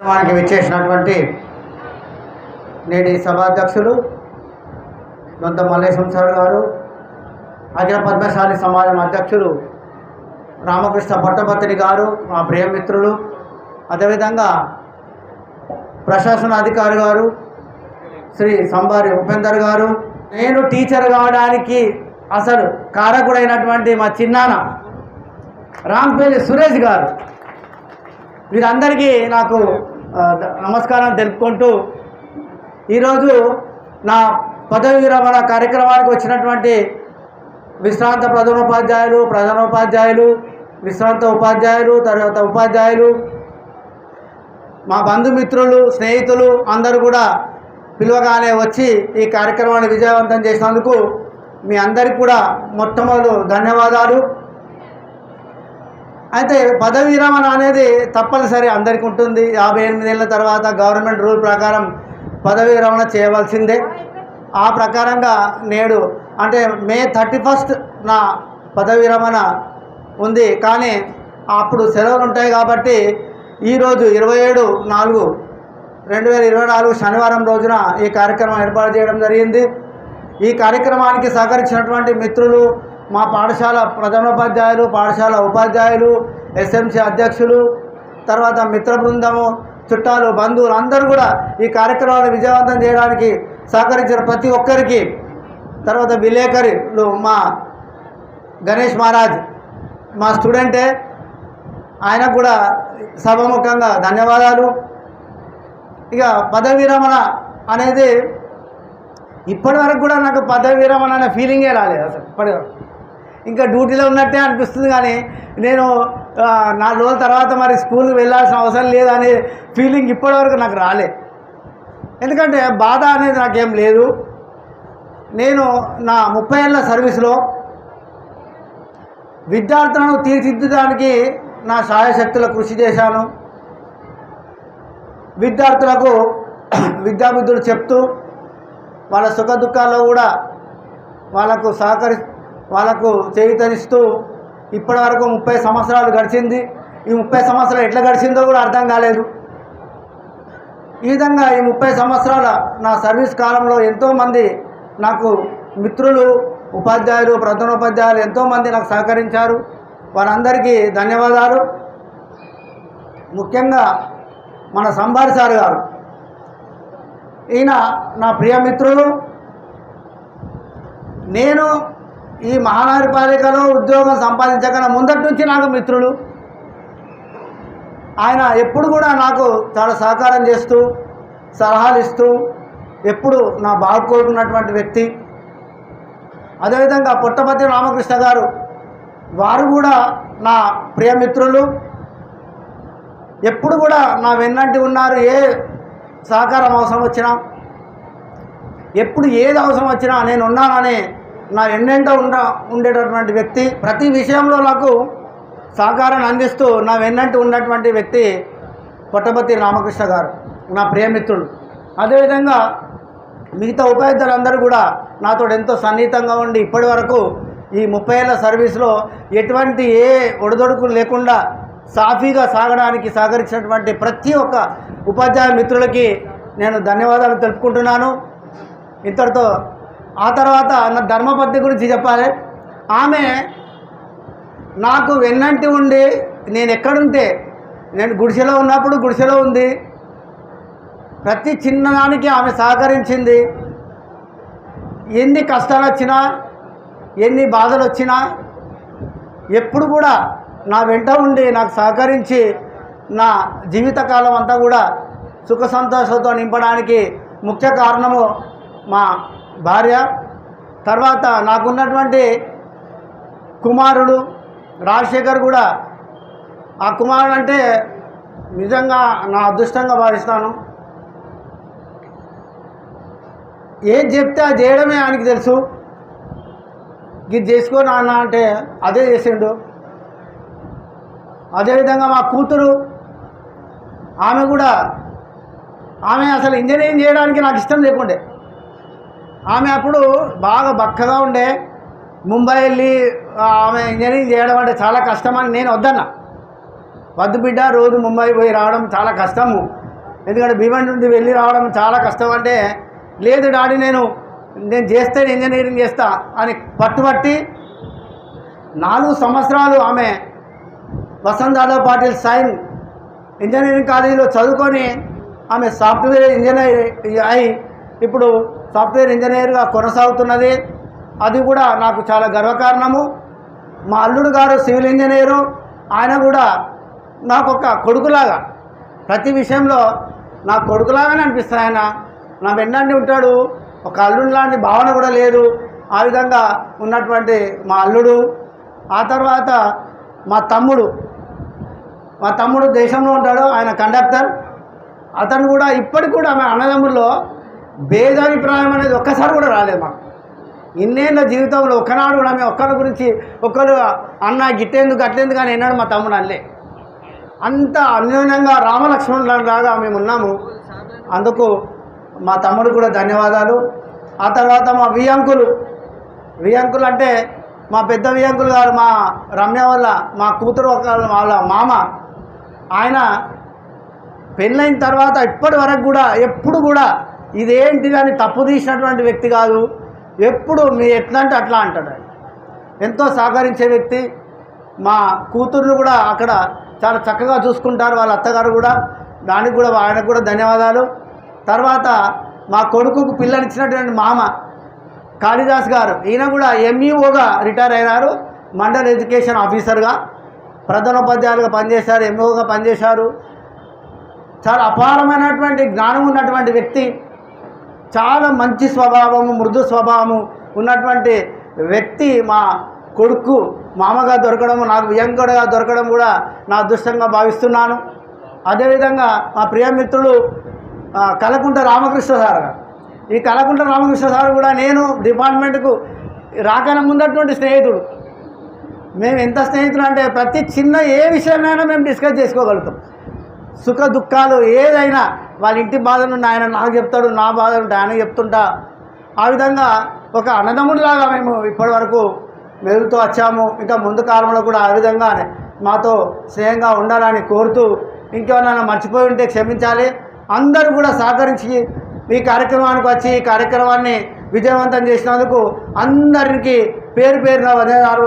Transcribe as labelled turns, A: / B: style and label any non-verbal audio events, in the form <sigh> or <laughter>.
A: మనకి విచ్చేసినటువంటి నేటి సభాధ్యక్షులు దొంత మల్లేశం సార్ గారు అఖిల పద్మశాలి సమాజం అధ్యక్షులు రామకృష్ణ పట్టభద్రి గారు మా ప్రియమిత్రులు అదేవిధంగా ప్రశాసన అధికారి గారు శ్రీ సంబారి ఉపేందర్ గారు. నేను టీచర్ కావడానికి అసలు కారకుడైనటువంటి మా చిన్నాన రాంపేలి సురేష్ గారు. వీరందరికీ నాకు నమస్కారం తెలుపుకుంటూ ఈరోజు నా పదవి విరమణ కార్యక్రమానికి వచ్చినటువంటి విశ్రాంత ప్రధానోపాధ్యాయులు ప్రధానోపాధ్యాయులు విశ్రాంత ఉపాధ్యాయులు తర్వాత ఉపాధ్యాయులు మా బంధుమిత్రులు స్నేహితులు అందరూ కూడా పిలువగానే వచ్చి ఈ కార్యక్రమాన్ని విజయవంతం చేసినందుకు మీ అందరికీ కూడా మొట్టమొదలు ధన్యవాదాలు. అయితే పదవి విరమణ అనేది తప్పనిసరి అందరికీ ఉంటుంది. యాభై ఎనిమిదేళ్ళ తర్వాత గవర్నమెంట్ రూల్ ప్రకారం పదవి విరమణ చేయవలసిందే. ఆ ప్రకారంగా నేడు అంటే మే థర్టీ ఫస్ట్ నా పదవి విరమణ ఉంది. కానీ అప్పుడు సెలవులు ఉంటాయి కాబట్టి ఈరోజు ఇరవై ఏడు నాలుగు రెండు వేల ఇరవై నాలుగు శనివారం రోజున ఈ కార్యక్రమం ఏర్పాటు చేయడం జరిగింది. ఈ కార్యక్రమానికి సహకరించినటువంటి మిత్రులు మా పాఠశాల ప్రధానోపాధ్యాయులు పాఠశాల ఉపాధ్యాయులు ఎస్ఎంసీ అధ్యక్షులు తర్వాత మిత్ర బృందము చుట్టాలు బంధువులు అందరూ కూడా ఈ కార్యక్రమాన్ని విజయవంతం చేయడానికి సహకరించిన ప్రతి ఒక్కరికి తర్వాత విలేకరులు మా గణేష్ మహారాజ్ మా స్టూడెంటే ఆయనకు కూడా సభముఖంగా ధన్యవాదాలు. ఇక పదవి విరమణ అనేది ఇప్పటి వరకు కూడా నాకు పదవి విరమణ అనే ఫీలింగే రాలేదు అసలు ఇప్పటి ఇంకా డ్యూటీలో ఉన్నట్టే అనిపిస్తుంది కానీ నేను నాలుగు రోజుల తర్వాత మరి స్కూల్కి వెళ్ళాల్సిన అవసరం లేదనే ఫీలింగ్ ఇప్పటివరకు నాకు రాలే. ఎందుకంటే బాధ అనేది నాకేం లేదు. నేను నా ముప్పై ఏళ్ళ సర్వీస్లో విద్యార్థులను తీర్చిదిద్దడానికి నా సాయశక్తుల కృషి చేశాను. విద్యార్థులకు <clears throat> విద్యాబుద్ధులు చెప్తూ వాళ్ళ సుఖ దుఃఖాల్లో కూడా వాళ్ళకు సహకరి వాళ్ళకు చేయుతనిస్తూ ఇప్పటి వరకు ముప్పై సంవత్సరాలు గడిచింది. ఈ ముప్పై సంవత్సరాలు ఎట్లా గడిచిందో కూడా అర్థం కాలేదు. ఈ విధంగా ఈ ముప్పై సంవత్సరాల నా సర్వీస్ కాలంలో ఎంతోమంది నాకు మిత్రులు ఉపాధ్యాయులు ప్రధానోపాధ్యాయులు ఎంతోమంది నాకు సహకరించారు. వారందరికీ ధన్యవాదాలు. ముఖ్యంగా మన సంబారి సార్ గారు. ఈయన నా ప్రియమిత్రులు నేను ఈ మహానగరపాలికలో ఉద్యోగం సంపాదించకన్నా ముందటి నుంచి నాకు మిత్రులు. ఆయన ఎప్పుడు కూడా నాకు చాలా సహకారం చేస్తూ సలహాలు ఇస్తూ ఎప్పుడు నా బాగు కోరుకున్నటువంటి వ్యక్తి. అదేవిధంగా పుట్టపతి రామకృష్ణ గారు వారు కూడా నా ప్రియమిత్రులు ఎప్పుడు కూడా నా వెన్నంటి ఉన్నారు ఏ సహకారం అవసరం వచ్చినా. ఎప్పుడు ఏది అవసరం వచ్చినా నేను ఉన్నాననే నా ఎన్నెంటో ఉండ ఉండేటటువంటి వ్యక్తి ప్రతి విషయంలో నాకు సహకారాన్ని అందిస్తూ నా వెన్నంటి ఉన్నటువంటి వ్యక్తి పుట్టపతి రామకృష్ణ గారు నా ప్రియమిత్రుడు. అదేవిధంగా మిగతా ఉపాధ్యాయులందరూ కూడా నాతో ఎంతో సన్నిహితంగా ఉండి ఇప్పటి వరకు ఈ ముప్పై ఏళ్ళ సర్వీస్లో ఎటువంటి ఏ ఒడిదొడుకులు లేకుండా సాఫీగా సాగడానికి సహకరించినటువంటి ప్రతి ఒక్క ఉపాధ్యాయ మిత్రులకి నేను ధన్యవాదాలు తెలుపుకుంటున్నాను. ఇంతటితో ఆ తర్వాత నా ధర్మపత్ని గురించి చెప్పాలి. ఆమె నాకు వెన్నంటి ఉండి నేను ఎక్కడుంటే నేను గుడిసెలో ఉన్నప్పుడు గుడిసెలో ఉంది. ప్రతి చిన్నదానికి ఆమె సహకరించింది. ఎన్ని కష్టాలు వచ్చినా ఎన్ని బాధలు వచ్చినా ఎప్పుడు కూడా నా వెంట ఉండి నాకు సహకరించి నా జీవితకాలం అంతా కూడా సుఖ సంతోషంతో నింపడానికి ముఖ్య కారణము మా భార్య తర్వాత నాకున్నటువంటి కుమారుడు రాజశేఖర్ కూడా ఆ కుమారుడు అంటే నిజంగా నా అదృష్టంగా భావిస్తాను. ఏది చెప్తే అది చేయడమే ఆయనకి తెలుసు. ఇది చేసుకో నాన్న అంటే అదే చేసిండు. అదేవిధంగా మా కూతురు ఆమె కూడా ఆమె అసలు ఇంజనీరింగ్ చేయడానికి నాకు ఇష్టం లేకుండే. ఆమె అప్పుడు బాగా బక్కగా ఉండే. ముంబై వెళ్ళి ఆమె ఇంజనీరింగ్ చేయడం అంటే చాలా కష్టమని నేను వద్దన్నా. వద్దు బిడ్డ రోజు ముంబై పోయి రావడం చాలా కష్టము. ఎందుకంటే భీమండి నుండి వెళ్ళి రావడం చాలా కష్టం అంటే లేదు డాడీ నేను నేను చేస్తే ఇంజనీరింగ్ చేస్తా అని పట్టుబట్టి నాలుగు సంవత్సరాలు ఆమె వసంత్ పాటిల్ సైన్ ఇంజనీరింగ్ కాలేజీలో చదువుకొని ఆమె సాఫ్ట్వేర్ ఇంజనీర్ అయి ఇప్పుడు సాఫ్ట్వేర్ ఇంజనీర్గా కొనసాగుతున్నది. అది కూడా నాకు చాలా గర్వకారణము. మా అల్లుడు గారు సివిల్ ఇంజనీరు ఆయన కూడా నాకు ఒక కొడుకులాగా. ప్రతి విషయంలో నా కొడుకులాగానే అనిపిస్తుంది ఆయన. నా వెన్నండి ఉంటాడు. ఒక అల్లుడు లాంటి భావన కూడా లేదు. ఆ విధంగా ఉన్నటువంటి మా అల్లుడు. ఆ తర్వాత మా తమ్ముడు. మా తమ్ముడు దేశంలో ఉంటాడు. ఆయన కండక్టర్. అతను కూడా ఇప్పటికి కూడా ఆమె అన్నదమ్ముల్లో భేదాభిప్రాయం అనేది ఒక్కసారి కూడా రాలేదు మాకు. ఇన్నేళ్ళ జీవితంలో ఒక్కనాడు కూడా మేము ఒక్కరి గురించి ఒక్కరు అన్న గిట్టేందుకు అట్లేందుకు అని ఎన్నాడు మా తమ్ముడు అనలే. అంత అన్యోన్యంగా రామలక్ష్మణులాగా మేము ఉన్నాము. అందుకు మా తమ్ముడు కూడా ధన్యవాదాలు. ఆ తర్వాత మా వియంకులు. వియంకులు అంటే మా పెద్ద వియంకులు గారు మా రమ్య వల్ల మా కూతురు ఒక వాళ్ళ మామ. ఆయన పెళ్ళైన తర్వాత ఇప్పటి వరకు కూడా ఎప్పుడు కూడా ఇదేంటిది అని తప్పు తీసినటువంటి వ్యక్తి కాదు. ఎప్పుడు మీ ఎట్లా అంటే అట్లా అంటాడు ఆయన. ఎంతో సహకరించే వ్యక్తి. మా కూతుర్లు కూడా అక్కడ చాలా చక్కగా చూసుకుంటారు వాళ్ళ అత్తగారు కూడా. దానికి కూడా ఆయనకు కూడా ధన్యవాదాలు. తర్వాత మా కొడుకుకు పిల్లనిచ్చినటువంటి మామ కాళిదాస్ గారు ఈయన కూడా ఎంఈఓగా రిటైర్ అయినారు. మండల్ ఎడ్యుకేషన్ ఆఫీసర్గా. ప్రధానోపాధ్యాయులుగా పనిచేశారు ఎంఈఓగా పనిచేశారు. చాలా అపారమైనటువంటి జ్ఞానం ఉన్నటువంటి వ్యక్తి. చాలా మంచి స్వభావము మృదు స్వభావము ఉన్నటువంటి వ్యక్తి మా కొడుకు మామగా దొరకడం నాకు వియంకుడుగా దొరకడం కూడా నా అదృష్టంగా భావిస్తున్నాను. అదేవిధంగా మా ప్రియమిత్రుడు కలకుంట రామకృష్ణ సార్. ఈ కలకుంట రామకృష్ణ సార్ కూడా నేను డిపార్ట్మెంట్కు రాకన ముందటువంటి స్నేహితుడు. మేము ఎంత స్నేహితులు అంటే ప్రతి చిన్న ఏ విషయమైనా మేము డిస్కస్ చేసుకోగలుగుతాం. సుఖ దుఃఖాలు ఏదైనా వాళ్ళ ఇంటి బాధను ఆయన నాకు చెప్తాడు నా బాధను ఆయన చెప్తుంటా. ఆ విధంగా ఒక అన్నదమ్ముడిలాగా మేము ఇప్పటివరకు మెరుగుతూ వచ్చాము. ఇంకా ముందు కాలంలో కూడా ఆ విధంగా మాతో స్నేహంగా ఉండాలని కోరుతూ ఇంకేమన్నా మర్చిపోయి ఉంటే క్షమించాలి. అందరూ కూడా సహకరించి ఈ కార్యక్రమానికి వచ్చి ఈ కార్యక్రమాన్ని విజయవంతం చేసినందుకు అందరికీ పేరు పేరున ధన్యవాదాలు